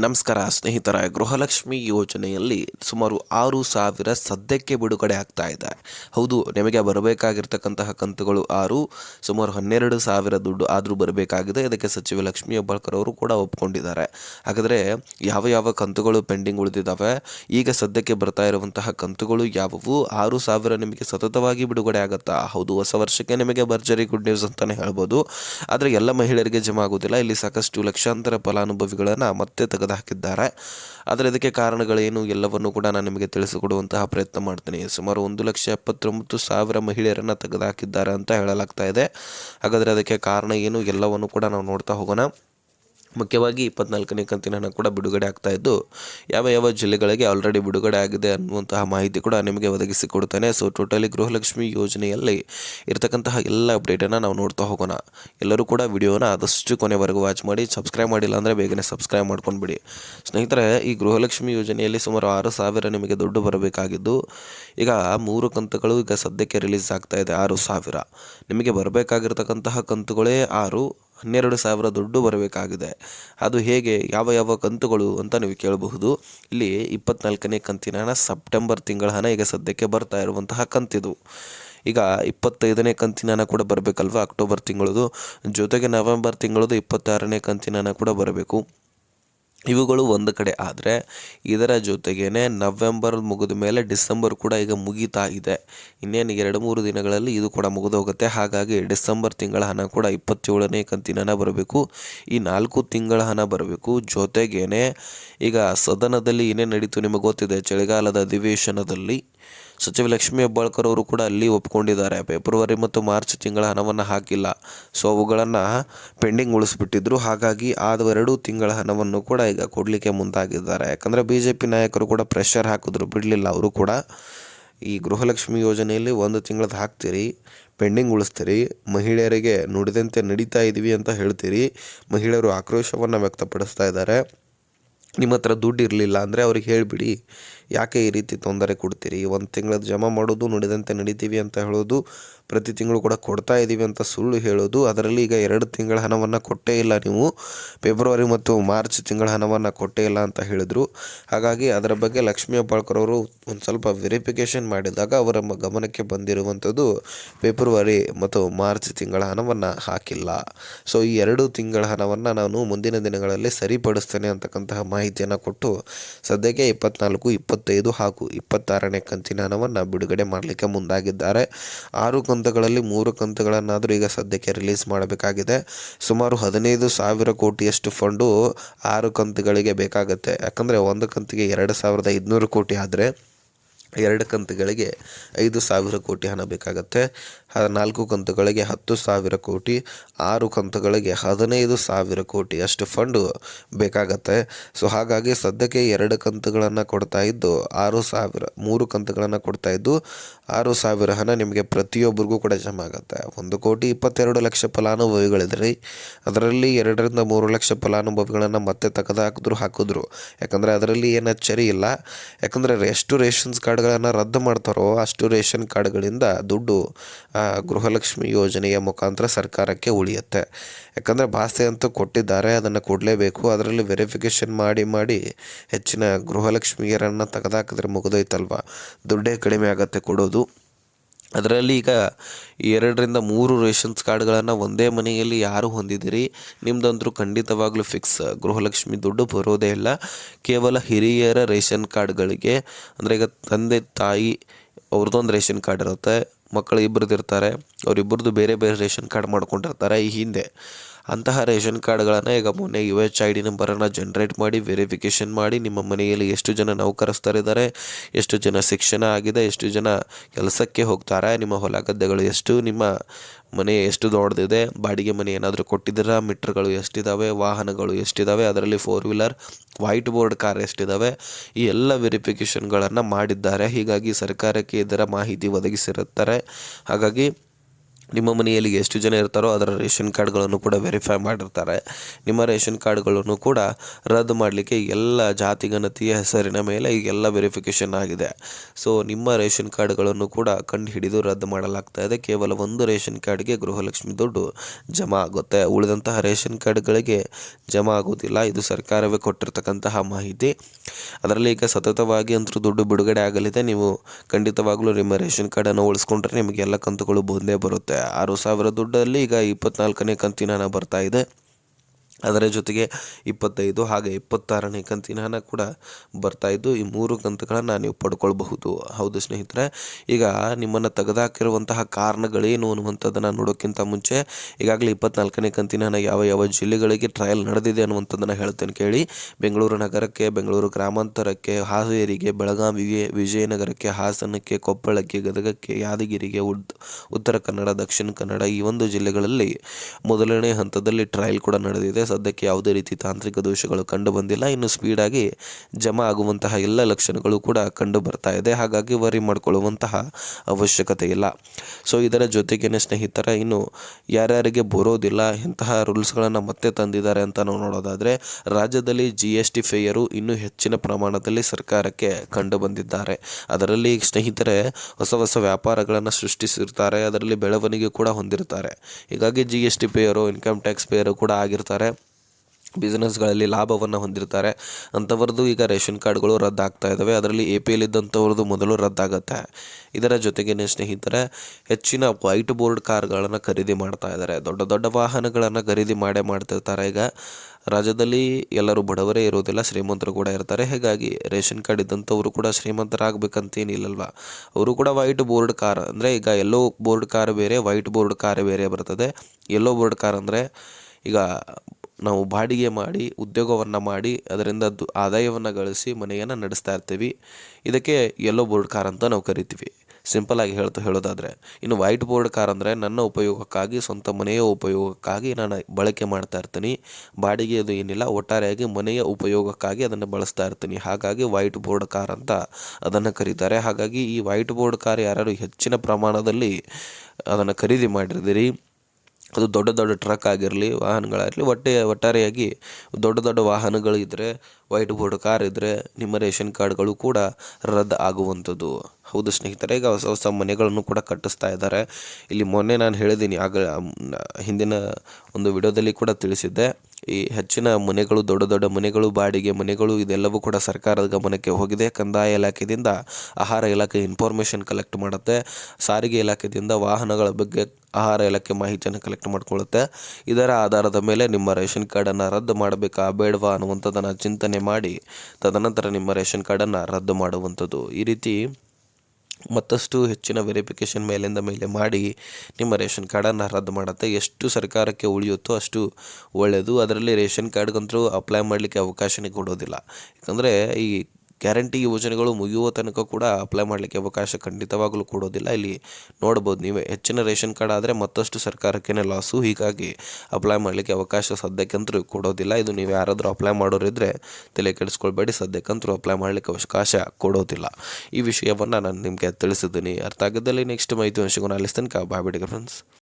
ನಮಸ್ಕಾರ, ಸ್ನೇಹಿತರ. ಗೃಹಲಕ್ಷ್ಮಿ ಯೋಜನೆಯಲ್ಲಿ ಸುಮಾರು ಆರು ಸಾವಿರ ಸದ್ಯಕ್ಕೆ ಬಿಡುಗಡೆ ಆಗ್ತಾ ಇದೆ. ಹೌದು, ನಿಮಗೆ ಬರಬೇಕಾಗಿರ್ತಕ್ಕಂತಹ ಕಂತುಗಳು ಆರು, ಸುಮಾರು ಹನ್ನೆರಡು ಸಾವಿರ ದುಡ್ಡು ಆದರೂ ಬರಬೇಕಾಗಿದೆ. ಇದಕ್ಕೆ ಸಚಿವ ಲಕ್ಷ್ಮೀ ಹೆಬ್ಬಾಳ್ಕರ್ ಅವರು ಕೂಡ ಒಪ್ಕೊಂಡಿದ್ದಾರೆ. ಹಾಗಾದರೆ ಯಾವ ಯಾವ ಕಂತುಗಳು ಪೆಂಡಿಂಗ್ ಉಳಿದಿದ್ದಾವೆ? ಈಗ ಸದ್ಯಕ್ಕೆ ಬರ್ತಾ ಇರುವಂತಹ ಕಂತುಗಳು ಯಾವುವು? ಆರು ಸಾವಿರ ನಿಮಗೆ ಸತತವಾಗಿ ಬಿಡುಗಡೆ ಆಗುತ್ತಾ? ಹೌದು, ಹೊಸ ವರ್ಷಕ್ಕೆ ನಿಮಗೆ ಭರ್ಜರಿ ಗುಡ್ ನ್ಯೂಸ್ ಅಂತಲೇ ಹೇಳ್ಬೋದು. ಆದರೆ ಎಲ್ಲ ಮಹಿಳೆಯರಿಗೆ ಜಮಾ ಆಗೋದಿಲ್ಲ ಇಲ್ಲಿ ಸಾಕಷ್ಟು ಲಕ್ಷಾಂತರ ಫಲಾನುಭವಿಗಳನ್ನು ಮತ್ತೆ ತೆಗೆದುಹಾಕಿದ್ದಾರೆ ಆದರೆ ಇದಕ್ಕೆ ಕಾರಣಗಳೇನು ಎಲ್ಲವನ್ನು ಕೂಡ ನಾನು ನಿಮಗೆ ತಿಳಿಸಿಕೊಡುವಂತಹ ಪ್ರಯತ್ನ ಮಾಡ್ತೀನಿ. ಸುಮಾರು ಒಂದು ಲಕ್ಷ ಎಪ್ಪತ್ತೊಂಬತ್ತು ಸಾವಿರ ಮಹಿಳೆಯರನ್ನು ತೆಗೆದುಹಾಕಿದ್ದಾರೆ ಅಂತ ಹೇಳಲಾಗ್ತಾ ಇದೆ. ಹಾಗಾದರೆ ಅದಕ್ಕೆ ಕಾರಣ ಏನು ಎಲ್ಲವನ್ನು ಕೂಡ ನಾವು ನೋಡ್ತಾ ಹೋಗೋಣ. ಮುಖ್ಯವಾಗಿ ಇಪ್ಪತ್ನಾಲ್ಕನೇ ಕಂತಿನ ಹಣ ಕೂಡ ಬಿಡುಗಡೆ ಆಗ್ತಾ ಇದ್ದು, ಯಾವ ಯಾವ ಜಿಲ್ಲೆಗಳಿಗೆ ಆಲ್ರೆಡಿ ಬಿಡುಗಡೆ ಆಗಿದೆ ಅನ್ನುವಂತಹ ಮಾಹಿತಿ ಕೂಡ ನಿಮಗೆ ಒದಗಿಸಿಕೊಡ್ತೇನೆ ಸೊ ಟೋಟಲಿ ಗೃಹಲಕ್ಷ್ಮಿ ಯೋಜನೆಯಲ್ಲಿ ಇರತಕ್ಕಂತಹ ಎಲ್ಲ ಅಪ್ಡೇಟನ್ನು ನಾವು ನೋಡ್ತಾ ಹೋಗೋಣ. ಎಲ್ಲರೂ ಕೂಡ ವಿಡಿಯೋನ ಆದಷ್ಟು ಕೊನೆವರೆಗೂ ವಾಚ್ ಮಾಡಿ ಸಬ್ಸ್ಕ್ರೈಬ್ ಮಾಡಿಲ್ಲ ಅಂದರೆ ಬೇಗನೆ ಸಬ್ಸ್ಕ್ರೈಬ್ ಮಾಡ್ಕೊಂಡ್ಬಿಡಿ. ಸ್ನೇಹಿತರೆ, ಈ ಗೃಹಲಕ್ಷ್ಮಿ ಯೋಜನೆಯಲ್ಲಿ ಸುಮಾರು ಆರು ಸಾವಿರ ನಿಮಗೆ ದುಡ್ಡು ಬರಬೇಕಾಗಿದ್ದು, ಈಗ ಮೂರು ಕಂತುಗಳು ಈಗ ಸದ್ಯಕ್ಕೆ ರಿಲೀಸ್ ಆಗ್ತಾ ಇದೆ, ಆರು ಸಾವಿರ. ನಿಮಗೆ ಬರಬೇಕಾಗಿರ್ತಕ್ಕಂತಹ ಕಂತುಗಳೇ ಆರು. ಹನ್ನೆರಡು ಸಾವಿರ ದುಡ್ಡು ಬರಬೇಕಾಗಿದೆ. ಅದು ಹೇಗೆ, ಯಾವ ಯಾವ ಕಂತುಗಳು ಅಂತ ನೀವು ಕೇಳಬಹುದು. ಇಲ್ಲಿ ಇಪ್ಪತ್ನಾಲ್ಕನೇ ಕಂತಿನ ಹಣ ಸೆಪ್ಟೆಂಬರ್ ತಿಂಗಳ ಹಣ ಈಗ ಸದ್ಯಕ್ಕೆ ಬರ್ತಾ ಇರುವಂತಹ ಕಂತಿದು. ಈಗ ಇಪ್ಪತ್ತೈದನೇ ಕಂತಿನ ಹಣ ಕೂಡ ಬರಬೇಕಲ್ವ ಅಕ್ಟೋಬರ್ ತಿಂಗಳದು? ಜೊತೆಗೆ ನವೆಂಬರ್ ತಿಂಗಳದು ಇಪ್ಪತ್ತಾರನೇ ಕಂತಿನ ಹಣ ಕೂಡ ಬರಬೇಕು. ಇವುಗಳು ಒಂದು ಕಡೆ ಆದರೆ ಇದರ ಜೊತೆಗೇ ನವೆಂಬರ್ ಮುಗಿದ ಮೇಲೆ ಡಿಸೆಂಬರ್ ಕೂಡ ಈಗ ಮುಗೀತಾ ಇದೆ. ಇನ್ನೇನು ಎರಡು ಮೂರು ದಿನಗಳಲ್ಲಿ ಇದು ಕೂಡ ಮುಗಿದೋಗುತ್ತೆ. ಹಾಗಾಗಿ ಡಿಸೆಂಬರ್ ತಿಂಗಳ ಹಣ ಕೂಡ ಇಪ್ಪತ್ತೇಳನೇ ಕಂತಿನ ಹಣ ಬರಬೇಕು. ಈ ನಾಲ್ಕು ತಿಂಗಳ ಹಣ ಬರಬೇಕು. ಜೊತೆಗೇ ಈಗ ಸದನದಲ್ಲಿ ಏನೇನು ನಡೀತು ನಿಮಗೆ ಗೊತ್ತಿದೆ? ಚಳಿಗಾಲದ ಅಧಿವೇಶನದಲ್ಲಿ ಸಚಿವ ಲಕ್ಷ್ಮೀ ಹೆಬ್ಬಾಳ್ಕರ್ ಅವರು ಕೂಡ ಅಲ್ಲಿ ಒಪ್ಕೊಂಡಿದ್ದಾರೆ. ಫೆಬ್ರವರಿ ಮತ್ತು ಮಾರ್ಚ್ ತಿಂಗಳ ಹಣವನ್ನು ಹಾಕಿಲ್ಲ. ಸೊ ಅವುಗಳನ್ನು ಪೆಂಡಿಂಗ್ ಉಳಿಸ್ಬಿಟ್ಟಿದ್ರು. ಹಾಗಾಗಿ ಆದವೆರಡು ತಿಂಗಳ ಹಣವನ್ನು ಕೂಡ ಈಗ ಕೊಡಲಿಕ್ಕೆ ಮುಂದಾಗಿದ್ದಾರೆ. ಯಾಕಂದರೆ ಬಿ ನಾಯಕರು ಕೂಡ ಪ್ರೆಷರ್ ಹಾಕಿದ್ರು. ಬಿಡಲಿಲ್ಲ. ಅವರು ಕೂಡ ಈ ಗೃಹಲಕ್ಷ್ಮಿ ಯೋಜನೆಯಲ್ಲಿ ಒಂದು ತಿಂಗಳದ್ದು ಹಾಕ್ತೀರಿ, ಪೆಂಡಿಂಗ್ ಉಳಿಸ್ತೀರಿ, ಮಹಿಳೆಯರಿಗೆ ನುಡಿದಂತೆ ನಡೀತಾ ಇದ್ದೀವಿ ಅಂತ ಹೇಳ್ತೀರಿ. ಮಹಿಳೆಯರು ಆಕ್ರೋಶವನ್ನು ವ್ಯಕ್ತಪಡಿಸ್ತಾ ಇದ್ದಾರೆ. ನಿಮ್ಮ ಹತ್ರ ದುಡ್ಡು ಇರಲಿಲ್ಲ ಅಂದರೆ ಅವ್ರಿಗೆ ಹೇಳಿಬಿಡಿ. ಯಾಕೆ ಈ ರೀತಿ ತೊಂದರೆ ಕೊಡ್ತೀರಿ? ಒಂದು ತಿಂಗಳದ್ದು ಜಮಾ ಮಾಡೋದು, ನುಡಿದಂತೆ ನಡೀತೀವಿ ಅಂತ ಹೇಳೋದು ಪ್ರತಿ ತಿಂಗಳು ಕೂಡ ಕೊಡ್ತಾ ಇದ್ದೀವಿ ಅಂತ ಸುಳ್ಳು ಹೇಳೋದು. ಅದರಲ್ಲಿ ಈಗ ಎರಡು ತಿಂಗಳ ಹಣವನ್ನು ಕೊಟ್ಟೇ ಇಲ್ಲ ನೀವು. ಫೆಬ್ರವರಿ ಮತ್ತು ಮಾರ್ಚ್ ತಿಂಗಳ ಹಣವನ್ನು ಕೊಟ್ಟೇ ಇಲ್ಲ ಅಂತ ಹೇಳಿದರು. ಹಾಗಾಗಿ ಅದರ ಬಗ್ಗೆ ಲಕ್ಷ್ಮೀ ಹೆಬ್ಬಾಳ್ಕರ್ ಅವರು ಒಂದು ಸ್ವಲ್ಪ ವೆರಿಫಿಕೇಷನ್ ಮಾಡಿದಾಗ ಅವರ ಗಮನಕ್ಕೆ ಬಂದಿರುವಂಥದ್ದು ಫೆಬ್ರವರಿ ಮತ್ತು ಮಾರ್ಚ್ ತಿಂಗಳ ಹಣವನ್ನು ಹಾಕಿಲ್ಲ. ಸೊ ಈ ಎರಡು ತಿಂಗಳ ಹಣವನ್ನು ನಾನು ಮುಂದಿನ ದಿನಗಳಲ್ಲಿ ಸರಿಪಡಿಸ್ತೇನೆ ಅಂತಕ್ಕಂತಹ ಮಾಹಿತಿಯನ್ನು ಕೊಟ್ಟು ಸದ್ಯಕ್ಕೆ ಇಪ್ಪತ್ನಾಲ್ಕು, ಇಪ್ಪತ್ತೈದು ಹಾಗೂ ಇಪ್ಪತ್ತಾರನೇ ಕಂತಿನ ಹಣವನ್ನು ಬಿಡುಗಡೆ ಮಾಡಲಿಕ್ಕೆ ಮುಂದಾಗಿದ್ದಾರೆ. ಆರು ಕಂತುಗಳಲ್ಲಿ ಮೂರು ಕಂತುಗಳನ್ನಾದರೂ ಈಗ ಸದ್ಯಕ್ಕೆ ರಿಲೀಸ್ ಮಾಡಬೇಕಾಗಿದೆ. ಸುಮಾರು ಹದಿನೈದು ಸಾವಿರ ಕೋಟಿಯಷ್ಟು ಫಂಡು ಆರು ಕಂತುಗಳಿಗೆ ಬೇಕಾಗುತ್ತೆ. ಯಾಕಂದರೆ ಒಂದು ಕಂತಿಗೆ ಎರಡು ಸಾವಿರದ ಐದುನೂರು ಕೋಟಿ ಆದರೆ ಎರಡು ಕಂತುಗಳಿಗೆ ಐದು ಸಾವಿರ ಕೋಟಿ ಹಣ ಬೇಕಾಗತ್ತೆ. ನಾಲ್ಕು ಕಂತುಗಳಿಗೆ ಹತ್ತು ಸಾವಿರ ಕೋಟಿ, ಆರು ಕಂತುಗಳಿಗೆ ಹದಿನೈದು ಸಾವಿರ ಕೋಟಿ ಅಷ್ಟು ಫಂಡು ಬೇಕಾಗತ್ತೆ. ಸೊ, ಹಾಗಾಗಿ ಸದ್ಯಕ್ಕೆ ಎರಡು ಕಂತುಗಳನ್ನು ಕೊಡ್ತಾ ಇದ್ದು, ಆರು ಸಾವಿರ, ಮೂರು ಕಂತುಗಳನ್ನು ಕೊಡ್ತಾ ಇದ್ದು, ಆರು ಸಾವಿರ ಹಣ ನಿಮಗೆ ಪ್ರತಿಯೊಬ್ಬರಿಗೂ ಕೂಡ ಜಮಾ ಆಗುತ್ತೆ. ಒಂದು ಕೋಟಿ ಇಪ್ಪತ್ತೆರಡು ಲಕ್ಷ ಫಲಾನುಭವಿಗಳಿದ್ರಿ. ಅದರಲ್ಲಿ ಎರಡರಿಂದ ಮೂರು ಲಕ್ಷ ಫಲಾನುಭವಿಗಳನ್ನು ಮತ್ತೆ ತೆಗೆದು ಹಾಕಿದ್ರು. ಹಾಕಿದ್ರು ಯಾಕಂದರೆ ಅದರಲ್ಲಿ ಏನು ಅಚ್ಚರಿ ಇಲ್ಲ. ಯಾಕಂದರೆ ಎಷ್ಟು ರೇಷನ್ಸ್ ಕಾರ್ಡ್ಗಳನ್ನು ರದ್ದು ಮಾಡ್ತಾರೋ ಅಷ್ಟು ರೇಷನ್ ಕಾರ್ಡ್ಗಳಿಂದ ದುಡ್ಡು ಗೃಹಲಕ್ಷ್ಮಿ ಯೋಜನೆಯ ಮುಖಾಂತರ ಸರ್ಕಾರಕ್ಕೆ ಉಳಿಯುತ್ತೆ. ಯಾಕಂದರೆ ಭಾಸ್ತೆ ಅಂತೂ ಕೊಟ್ಟಿದ್ದಾರೆ, ಅದನ್ನು ಕೊಡಲೇಬೇಕು. ಅದರಲ್ಲಿ ವೆರಿಫಿಕೇಷನ್ ಮಾಡಿ ಮಾಡಿ ಹೆಚ್ಚಿನ ಗೃಹಲಕ್ಷ್ಮಿಯರನ್ನು ತೆಗೆದಾಕಿದ್ರೆ ಮುಗಿದೋಯ್ತಲ್ವ? ದುಡ್ಡೇ ಕಡಿಮೆ ಆಗುತ್ತೆ ಕೊಡೋದು. ಅದರಲ್ಲಿ ಈಗ ಎರಡರಿಂದ ಮೂರು ರೇಷನ್ಸ್ ಕಾರ್ಡ್ಗಳನ್ನು ಒಂದೇ ಮನೆಯಲ್ಲಿ ಯಾರು ಹೊಂದಿದ್ದೀರಿ? ನಿಮ್ಮದಂತರೂ ಖಂಡಿತವಾಗ್ಲೂ ಫಿಕ್ಸ್. ಗೃಹಲಕ್ಷ್ಮಿ ದುಡ್ಡು ಬರೋದೇ ಇಲ್ಲ. ಕೇವಲ ಹಿರಿಯರ ರೇಷನ್ ಕಾರ್ಡ್ಗಳಿಗೆ, ಅಂದರೆ ಈಗ ತಂದೆ, ತಾಯಿ, ಅವ್ರದ್ದೊಂದು ರೇಷನ್ ಕಾರ್ಡ್ ಇರುತ್ತೆ. ಮಕ್ಕಳು ಇಬ್ಬರದ್ದು ಇರ್ತಾರೆ. ಅವರಿಬ್ಬರದ್ದು ಬೇರೆ ಬೇರೆ ರೇಷನ್ ಕಾರ್ಡ್ ಮಾಡ್ಕೊಂಡಿರ್ತಾರೆ ಈ ಹಿಂದೆ. ಅಂತಹ ರೇಷನ್ ಕಾರ್ಡ್ಗಳನ್ನು ಈಗ ಮೊನ್ನೆ ಯು ಎಚ್ ಐ ಡಿ ನಂಬರನ್ನು ಜನ್ರೇಟ್ ಮಾಡಿ ವೆರಿಫಿಕೇಷನ್ ಮಾಡಿ ನಿಮ್ಮ ಮನೆಯಲ್ಲಿ ಎಷ್ಟು ಜನ ನೌಕರಸ್ಥರಿದ್ದಾರೆ ಎಷ್ಟು ಜನ ಶಿಕ್ಷಣ ಆಗಿದೆ, ಎಷ್ಟು ಜನ ಕೆಲಸಕ್ಕೆ ಹೋಗ್ತಾರೆ, ನಿಮ್ಮ ಹೊಲ ಗದ್ದೆಗಳು ಎಷ್ಟು, ನಿಮ್ಮ ಮನೆ ಎಷ್ಟು ದೊಡ್ಡದಿದೆ, ಬಾಡಿಗೆ ಮನೆ ಏನಾದರೂ ಕೊಟ್ಟಿದ್ದೀರಾ, ಮೀಟ್ರ್ಗಳು ಎಷ್ಟಿದ್ದಾವೆ ವಾಹನಗಳು ಎಷ್ಟಿದ್ದಾವೆ ಅದರಲ್ಲಿ four wheeler white board car ಎಷ್ಟಿದ್ದಾವೆ ಈ ಎಲ್ಲ ವೆರಿಫಿಕೇಷನ್ಗಳನ್ನು ಮಾಡಿದ್ದಾರೆ. ಹೀಗಾಗಿ ಸರ್ಕಾರಕ್ಕೆ ಇದರ ಮಾಹಿತಿ ಒದಗಿಸಿರುತ್ತಾರೆ. ಹಾಗಾಗಿ ನಿಮ್ಮ ಮನೆಯಲ್ಲಿ ಎಷ್ಟು ಜನ ಇರ್ತಾರೋ ಅದರ ರೇಷನ್ ಕಾರ್ಡ್ಗಳನ್ನು ಕೂಡ ವೆರಿಫೈ ಮಾಡಿರ್ತಾರೆ. ನಿಮ್ಮ ರೇಷನ್ ಕಾರ್ಡ್ಗಳನ್ನು ಕೂಡ ರದ್ದು ಮಾಡಲಿಕ್ಕೆ ಎಲ್ಲ ಜಾತಿ ಗಣತಿಯ ಹೆಸರಿನ ಮೇಲೆ ಈಗೆಲ್ಲ ವೆರಿಫಿಕೇಷನ್ ಆಗಿದೆ. ಸೊ ನಿಮ್ಮ ರೇಷನ್ ಕಾರ್ಡ್ಗಳನ್ನು ಕೂಡ ಕಂಡು ಹಿಡಿದು ರದ್ದು ಮಾಡಲಾಗ್ತಾ ಇದೆ ಕೇವಲ ಒಂದು ರೇಷನ್ ಕಾರ್ಡ್ಗೆ ಗೃಹಲಕ್ಷ್ಮಿ ದುಡ್ಡು ಜಮಾ ಆಗುತ್ತೆ. ಉಳಿದಂತಹ ರೇಷನ್ ಕಾರ್ಡ್ಗಳಿಗೆ ಜಮಾ ಆಗೋದಿಲ್ಲ ಇದು ಸರ್ಕಾರವೇ ಕೊಟ್ಟಿರ್ತಕ್ಕಂತಹ ಮಾಹಿತಿ. ಅದರಲ್ಲಿ ಈಗ ಸತತವಾಗಿ ಅಂತೂ ದುಡ್ಡು ಬಿಡುಗಡೆ ಆಗಲಿದೆ. ನೀವು ಖಂಡಿತವಾಗಲೂ ನಿಮ್ಮ ರೇಷನ್ ಕಾರ್ಡನ್ನು ಉಳಿಸ್ಕೊಂಡ್ರೆ ನಿಮಗೆ ಎಲ್ಲ ಕಂತುಗಳು ಬಂದೇ ಬರುತ್ತೆ. ಆರು ಸಾವಿರ ದುಡ್ಡಲ್ಲಿ ಈಗ ಇಪ್ಪತ್ನಾಲ್ಕನೇ ಕಂತಿನ ಹಣ ಬರ್ತಾ ಇದೆ. ಅದರ ಜೊತೆಗೆ ಇಪ್ಪತ್ತೈದು ಹಾಗೆ ಇಪ್ಪತ್ತಾರನೇ ಕಂತಿನ ಹಣ ಕೂಡ ಬರ್ತಾ ಇದ್ದು, ಈ ಮೂರು ಕಂತುಗಳನ್ನು ನೀವು ಪಡ್ಕೊಳ್ಬಹುದು. ಹೌದು ಸ್ನೇಹಿತರೆ, ಈಗ ನಿಮ್ಮನ್ನು ತೆಗೆದಾಕಿರುವಂತಹ ಕಾರಣಗಳೇನು ಅನ್ನುವಂಥದ್ದನ್ನು ನೋಡೋಕ್ಕಿಂತ ಮುಂಚೆ, ಈಗಾಗಲೇ ಇಪ್ಪತ್ನಾಲ್ಕನೇ ಕಂತಿನ ಹಣ ಯಾವ ಯಾವ ಜಿಲ್ಲೆಗಳಿಗೆ ಟ್ರಯಲ್ ನಡೆದಿದೆ ಅನ್ನುವಂಥದ್ದನ್ನು ಹೇಳ್ತೇನೆ ಕೇಳಿ. ಬೆಂಗಳೂರು ನಗರಕ್ಕೆ, ಬೆಂಗಳೂರು ಗ್ರಾಮಾಂತರಕ್ಕೆ, ಹಾವೇರಿಗೆ, ಬೆಳಗಾವಿಗೆ, ವಿಜಯನಗರಕ್ಕೆ, ಹಾಸನಕ್ಕೆ, ಕೊಪ್ಪಳಕ್ಕೆ, ಗದಗಕ್ಕೆ, ಯಾದಗಿರಿಗೆ ಉತ್ತರ ಕನ್ನಡ, ದಕ್ಷಿಣ ಕನ್ನಡ ಈ ಒಂದು ಜಿಲ್ಲೆಗಳಲ್ಲಿ ಮೊದಲನೇ ಹಂತದಲ್ಲಿ ಟ್ರಯಲ್ ಕೂಡ ನಡೆದಿದೆ. ಸದ್ಯಕ್ಕೆ ಯಾವುದೇ ರೀತಿ ತಾಂತ್ರಿಕ ದೋಷಗಳು ಕಂಡು ಬಂದಿಲ್ಲ. ಇನ್ನು ಸ್ಪೀಡಾಗಿ ಜಮಾ ಆಗುವಂತಹ ಎಲ್ಲ ಲಕ್ಷಣಗಳು ಕೂಡ ಕಂಡು ಬರ್ತಾ ಇದೆ. ಹಾಗಾಗಿ ವರಿ ಮಾಡಿಕೊಳ್ಳುವಂತಹ ಅವಶ್ಯಕತೆ ಇಲ್ಲ. ಸೊ ಇದರ ಜೊತೆಗೇನೆ ಸ್ನೇಹಿತರ, ಇನ್ನು ಯಾರ್ಯಾರಿಗೆ ಬರೋದಿಲ್ಲ, ಇಂತಹ ರೂಲ್ಸ್ಗಳನ್ನು ಮತ್ತೆ ತಂದಿದ್ದಾರೆ ಅಂತ ನಾವು ನೋಡೋದಾದರೆ, ರಾಜ್ಯದಲ್ಲಿ ಜಿ ಎಸ್ ಟಿ ಫೇಯರು ಇನ್ನೂ ಹೆಚ್ಚಿನ ಪ್ರಮಾಣದಲ್ಲಿ ಸರ್ಕಾರಕ್ಕೆ ಕಂಡು ಬಂದಿದ್ದಾರೆ. ಅದರಲ್ಲಿ ಸ್ನೇಹಿತರೆ, ಹೊಸ ಹೊಸ ವ್ಯಾಪಾರಗಳನ್ನು ಸೃಷ್ಟಿಸಿರ್ತಾರೆ, ಅದರಲ್ಲಿ ಬೆಳವಣಿಗೆ ಕೂಡ ಹೊಂದಿರ್ತಾರೆ. ಹೀಗಾಗಿ G S T payer income tax payer ಕೂಡ ಆಗಿರ್ತಾರೆ. ಬಿಸ್ನೆಸ್ಗಳಲ್ಲಿ ಲಾಭವನ್ನು ಹೊಂದಿರ್ತಾರೆ. ಅಂಥವ್ರದ್ದು ಈಗ ರೇಷನ್ ಕಾರ್ಡ್ಗಳು ರದ್ದಾಗ್ತಾ ಇದ್ದಾವೆ ಅದರಲ್ಲಿ ಎ ಪಿ ಎಲ್ ಇದ್ದಂಥವ್ರದ್ದು ಮೊದಲು ರದ್ದಾಗುತ್ತೆ. ಇದರ ಜೊತೆಗೇನೆ ಸ್ನೇಹಿತರೆ, ಹೆಚ್ಚಿನ ವೈಟ್ ಬೋರ್ಡ್ ಕಾರ್ಗಳನ್ನು ಖರೀದಿ ಮಾಡ್ತಾ ಇದ್ದಾರೆ ದೊಡ್ಡ ದೊಡ್ಡ ವಾಹನಗಳನ್ನು ಖರೀದಿ ಮಾಡೇ ಮಾಡ್ತಿರ್ತಾರೆ. ಈಗ ರಾಜ್ಯದಲ್ಲಿ ಎಲ್ಲರೂ ಬಡವರೇ ಇರೋದಿಲ್ಲ, ಶ್ರೀಮಂತರು ಕೂಡ ಇರ್ತಾರೆ. ಹೀಗಾಗಿ ರೇಷನ್ ಕಾರ್ಡ್ ಇದ್ದಂಥವರು ಕೂಡ ಶ್ರೀಮಂತರಾಗಬೇಕಂತೇನಿಲ್ಲಲ್ವ? ಅವರು ಕೂಡ ವೈಟ್ ಬೋರ್ಡ್ ಕಾರ್ ಅಂದರೆ ಈಗ ಎಲ್ಲೋ ಬೋರ್ಡ್ ಕಾರ್ ಬೇರೆ, ವೈಟ್ ಬೋರ್ಡ್ ಕಾರ್ ಬೇರೆ ಬರ್ತದೆ. ಎಲ್ಲೋ ಬೋರ್ಡ್ ಕಾರ್ ಅಂದರೆ ಈಗ ನಾವು ಬಾಡಿಗೆ ಮಾಡಿ, ಉದ್ಯೋಗವನ್ನು ಮಾಡಿ, ಅದರಿಂದ ದು, ಆದಾಯವನ್ನು ಗಳಿಸಿ ಮನೆಯನ್ನು ನಡೆಸ್ತಾ ಇರ್ತೀವಿ. ಇದಕ್ಕೆ ಯೆಲ್ಲೋ ಬೋರ್ಡ್ ಕಾರ್ ಅಂತ ನಾವು ಕರಿತೀವಿ. ಸಿಂಪಲ್ ಆಗಿ ಹೇಳ್ತಾ ಹೇಳೋದಾದರೆ, ಇನ್ನು ವೈಟ್ ಬೋರ್ಡ್ ಕಾರ್ ಅಂದರೆ ನನ್ನ ಉಪಯೋಗಕ್ಕಾಗಿ, ಸ್ವಂತ ಮನೆಯ ಉಪಯೋಗಕ್ಕಾಗಿ ನಾನು ಬಳಕೆ ಮಾಡ್ತಾ ಇರ್ತೀನಿ. ಬಾಡಿಗೆ ಅದು ಏನಿಲ್ಲ, ಒಟ್ಟಾರೆಯಾಗಿ ಮನೆಯ ಉಪಯೋಗಕ್ಕಾಗಿ ಅದನ್ನು ಬಳಸ್ತಾ ಇರ್ತೀನಿ. ಹಾಗಾಗಿ ವೈಟ್ ಬೋರ್ಡ್ ಕಾರ್ ಅಂತ ಅದನ್ನು ಕರೀತಾರೆ. ಹಾಗಾಗಿ ಈ ವೈಟ್ ಬೋರ್ಡ್ ಕಾರ್ ಯಾರು ಹೆಚ್ಚಿನ ಪ್ರಮಾಣದಲ್ಲಿ ಅದನ್ನು ಖರೀದಿ ಮಾಡಿರ್ತೀರಿ ಅದು ದೊಡ್ಡ ದೊಡ್ಡ ಟ್ರಕ್ ಆಗಿರಲಿ, ವಾಹನಗಳಾಗಲಿ, ಒಟ್ಟೆ ಒಟ್ಟಾರೆಯಾಗಿ ದೊಡ್ಡ ದೊಡ್ಡ ವಾಹನಗಳು ಇದ್ದರೆ ವೈಟ್ ಬೋರ್ಡ್ ಕಾರ್ ಇದ್ದರೆ ನಿಮ್ಮ ರೇಷನ್ ಕಾರ್ಡ್ಗಳು ಕೂಡ ರದ್ದು ಆಗುವಂಥದ್ದು. ಹೌದು ಸ್ನೇಹಿತರೆ, ಈಗ ಹೊಸ ಹೊಸ ಮನೆಗಳನ್ನು ಕೂಡ ಕಟ್ಟಿಸ್ತಾ ಇದ್ದಾರೆ. ಇಲ್ಲಿ ಮೊನ್ನೆ ನಾನು ಹೇಳಿದ್ದೀನಿ, ಆಗ ಹಿಂದಿನ ಒಂದು ವಿಡಿಯೋದಲ್ಲಿ ಕೂಡ ತಿಳಿಸಿದ್ದೆ. ಈ ಹೆಚ್ಚಿನ ಮನೆಗಳು, ದೊಡ್ಡ ದೊಡ್ಡ ಮನೆಗಳು, ಬಾಡಿಗೆ ಮನೆಗಳು, ಇದೆಲ್ಲವೂ ಕೂಡ ಸರ್ಕಾರದ ಗಮನಕ್ಕೆ ಹೋಗಿದೆ. ಕಂದಾಯ ಇಲಾಖೆಯಿಂದ ಆಹಾರ ಇಲಾಖೆ ಇನ್ಫಾರ್ಮೇಷನ್ ಕಲೆಕ್ಟ್ ಮಾಡುತ್ತೆ. ಸಾರಿಗೆ ಇಲಾಖೆಯಿಂದ ವಾಹನಗಳ ಬಗ್ಗೆ ಆಹಾರ ಇಲಾಖೆ ಮಾಹಿತಿಯನ್ನು ಕಲೆಕ್ಟ್ ಮಾಡಿಕೊಳ್ಳುತ್ತೆ. ಇದರ ಆಧಾರದ ಮೇಲೆ ನಿಮ್ಮ ರೇಷನ್ ಕಾರ್ಡನ್ನು ರದ್ದು ಮಾಡಬೇಕಾ ಬೇಡವಾ ಅನ್ನುವಂಥದ್ದನ್ನು ಚಿಂತನೆ ಮಾಡಿ, ತದನಂತರ ನಿಮ್ಮ ರೇಷನ್ ಕಾರ್ಡನ್ನು ರದ್ದು ಮಾಡುವಂಥದ್ದು. ಈ ರೀತಿ ಮತ್ತಷ್ಟು ಹೆಚ್ಚಿನ ವೆರಿಫಿಕೇಶನ್ ಮೇಲಿಂದ ಮೇಲೆ ಮಾಡಿ ನಿಮ್ಮ ರೇಷನ್ ಕಾರ್ಡನ್ನು ರದ್ದು ಮಾಡುತ್ತೆ. ಎಷ್ಟು ಸರ್ಕಾರಕ್ಕೆ ಉಳಿಯುತ್ತೋ ಅಷ್ಟು ಒಳ್ಳೆಯದು. ಅದರಲ್ಲಿ ರೇಷನ್ ಕಾರ್ಡ್ಗಂತೂ ಅಪ್ಲೈ ಮಾಡಲಿಕ್ಕೆ ಅವಕಾಶನೇ ಕೊಡೋದಿಲ್ಲ. ಯಾಕಂದರೆ ಈ ಗ್ಯಾರಂಟಿ ಯೋಜನೆಗಳು ಮುಗಿಯುವ ತನಕ ಕೂಡ ಅಪ್ಲೈ ಮಾಡಲಿಕ್ಕೆ ಅವಕಾಶ ಖಂಡಿತವಾಗಲೂ ಕೊಡೋದಿಲ್ಲ. ಇಲ್ಲಿ ನೋಡ್ಬೋದು ನೀವೇ, ಹೆಚ್ಚಿನ ರೇಷನ್ ಕಾರ್ಡ್ ಆದರೆ ಮತ್ತಷ್ಟು ಸರ್ಕಾರಕ್ಕೇ ಲಾಸು ಹೀಗಾಗಿ ಅಪ್ಲೈ ಮಾಡಲಿಕ್ಕೆ ಅವಕಾಶ ಸದ್ಯಕ್ಕಂತೂ ಕೊಡೋದಿಲ್ಲ. ಇದು ನೀವು ಯಾರಾದರೂ ಅಪ್ಲೈ ಮಾಡೋರಿದ್ದರೆ ತಲೆ ಕೆಡಿಸ್ಕೊಳ್ಬೇಡಿ, ಸದ್ಯಕ್ಕಂತೂ ಅಪ್ಲೈ ಮಾಡಲಿಕ್ಕೆ ಅವಕಾಶ ಕೊಡೋದಿಲ್ಲ. ಈ ವಿಷಯವನ್ನು ನಾನು ನಿಮಗೆ ತಿಳಿಸಿದ್ದೀನಿ. ಅರ್ಥ ಆಗಿದ್ದಲ್ಲಿ ನೆಕ್ಸ್ಟ್ ಮಾಹಿತಿ ಅಂಶಗಳನ್ನು ಅಲ್ಲಿಸ್ತೇನೆ ಬಾಯ್ ಬಿಡಿ ಫ್ರೆಂಡ್ಸ್